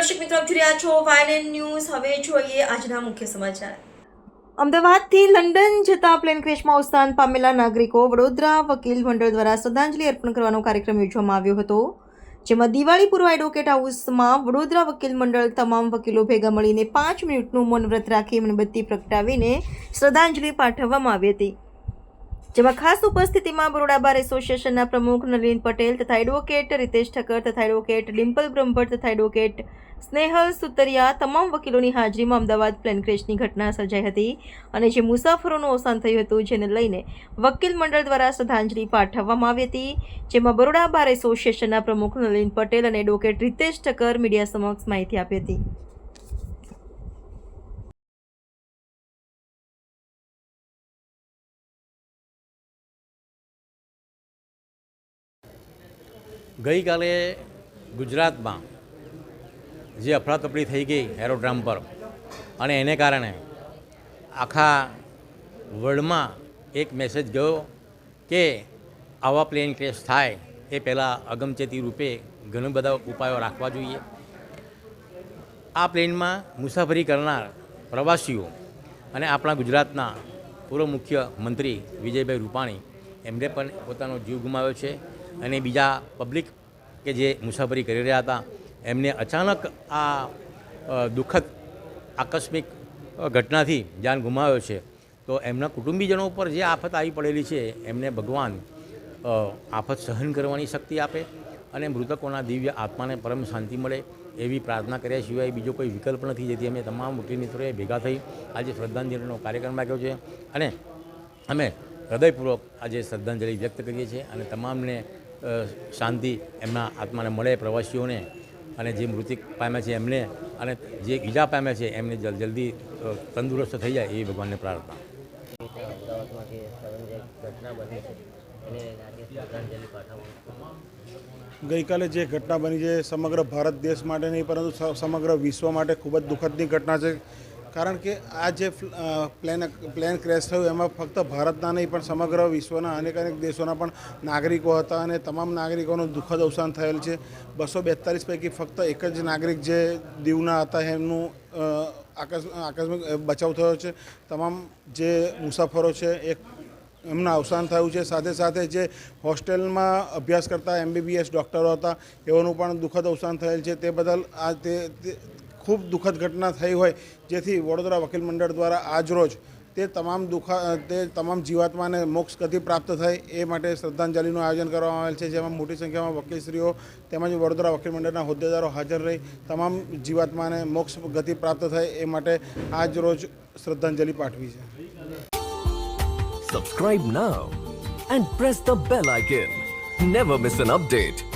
દર્શક મિત્રો, આપ રહ્યા છો વાયલેન ન્યૂઝ હવે જોઈએ આજના મુખ્ય સમાચાર. અમદાવાદથી લંડન જતા પ્લેન ક્રેશમાં અવસાન પામેલા નાગરિકો વડોદરા વકીલ મંડળ દ્વારા શ્રદ્ધાંજલિ અર્પણ કરવાનો કાર્યક્રમ યોજવામાં આવ્યો હતો. જેમાં દિવાળી પૂર્વ એડવોકેટ હાઉસમાં વડોદરા વકીલ મંડળ તમામ વકીલો ભેગા મળીને પાંચ મિનિટનું મૌન વ્રત રાખી મીણબત્તી પ્રગટાવીને શ્રદ્ધાંજલિ પાઠવવામાં આવી હતી. જેમાં ખાસ ઉપસ્થિતિમાં બરોડા બાર એસોસિએશનના પ્રમુખ નલિન પટેલ તથા એડવોકેટ રિતેશ ઠક્કર તથા એડવોકેટ ડિમ્પલ બ્રહ્મભટ્ટ તથા એડવોકેટ સ્નેહલ સુતરિયા તમામ વકીલોની હાજરીમાં અમદાવાદ પ્લેન ક્રેશની ઘટના સર્જાઈ હતી અને જે મુસાફરોનું અવસાન થયું હતું જેને લઈને વકીલ મંડળ દ્વારા શ્રદ્ધાંજલિ પાઠવવામાં આવી હતી, જેમાં બરોડા બાર એસોસિએશનના પ્રમુખ નલિન પટેલ અને એડવોકેટ રિતેશ ઠક્કર મીડિયા સમક્ષ માહિતી આપી હતી. ગઈકાલે ગુજરાતમાં જે અફડાતફડી થઈ ગઈ એરોડ્રામ પર અને એને કારણે આખા વર્લ્ડમાં એક મેસેજ ગયો કે આવા પ્લેન ક્રેશ થાય એ પહેલાં અગમચેતી રૂપે ઘણા બધા ઉપાયો રાખવા જોઈએ. આ પ્લેનમાં મુસાફરી કરનાર પ્રવાસીઓ અને આપણા ગુજરાતના પૂર્વ મુખ્યમંત્રી વિજયભાઈ રૂપાણી એમને પણ પોતાનો જીવ ગુમાવ્યો છે. અને બીજા પબ્લિક કે જે મુસાફરી કરી રહ્યા હતા, એમને અચાનક આ દુઃખદ, આકસ્મિક ઘટનાથી જાન ગુમાવ્યો છે. તો એમના કુટુંબીજનો ઉપર જે આફત આવી પડેલી છે, એમને ભગવાન આફત સહન કરવાની શક્તિ આપે અને મૃતકોના દિવ્ય આત્માને પરમ શાંતિ મળે એવી પ્રાર્થના કર્યા સિવાય બીજો કોઈ વિકલ્પ નથી. જેથી અમે તમામ મુખ્ય મિત્રોએ ભેગા થઈ આજે શ્રદ્ધાંજલિનો કાર્યક્રમ રાખ્યો છે અને અમે હૃદયપૂર્વક આજે શ્રદ્ધાંજલિ વ્યક્ત કરીએ છીએ અને તમામને શાંતિ એમના આત્માને મળે પ્રવાસીઓને અને જે મૃત્યુ પામ્યા છે એમને અને જે ઈજા પામ્યા છે એમને જલ જલ્દી તંદુરસ્ત થઈ જાય એવી ભગવાનને પ્રાર્થના. ગઈકાલે જે ઘટના બની છે સમગ્ર ભારત દેશ માટે નહીં પરંતુ સમગ્ર વિશ્વ માટે ખૂબ જ દુઃખદની ઘટના છે. કારણ કે આ જે પ્લેન પ્લેન ક્રેશ થયું, એમાં ફક્ત ભારતના નહીં, પણ સમગ્ર વિશ્વના અનેક અનેક દેશોના પણ નાગરિકો હતા અને તમામ નાગરિકોનું દુઃખદ અવસાન થયેલ છે. બસો બેતાલીસ પૈકી ફક્ત એક જ નાગરિક જે દીવના હતા, એમનું આકસ્મિક બચાવ થયો છે. તમામ જે મુસાફરો છે, એક એમના અવસાન થયું છે. સાથે સાથે જે હોસ્ટેલમાં અભ્યાસ કરતા એમબીબીએસ ડૉક્ટરો હતા, એઓનું પણ દુઃખદ અવસાન થયેલ છે. તે બદલ આ તે ખૂબ દુઃખદ ઘટના થઈ હોય, જેથી વડોદરા વકીલ મંડળ દ્વારા આજરોજ તે તમામ દુઃખા, તે તમામ જીવાત્માને મોક્ષ ગતિ પ્રાપ્ત થાય એ માટે શ્રદ્ધાંજલિનું આયોજન કરવામાં આવેલ છે, જેમાં મોટી સંખ્યામાં વકીલશ્રીઓ તેમજ વડોદરા વકીલ મંડળના હોદ્દેદારો હાજર રહી, તમામ જીવાત્માને મોક્ષ ગતિ પ્રાપ્ત થાય એ માટે આજ રોજ શ્રદ્ધાંજલિ પાઠવી છે subscribe now and press the bell icon never miss an update.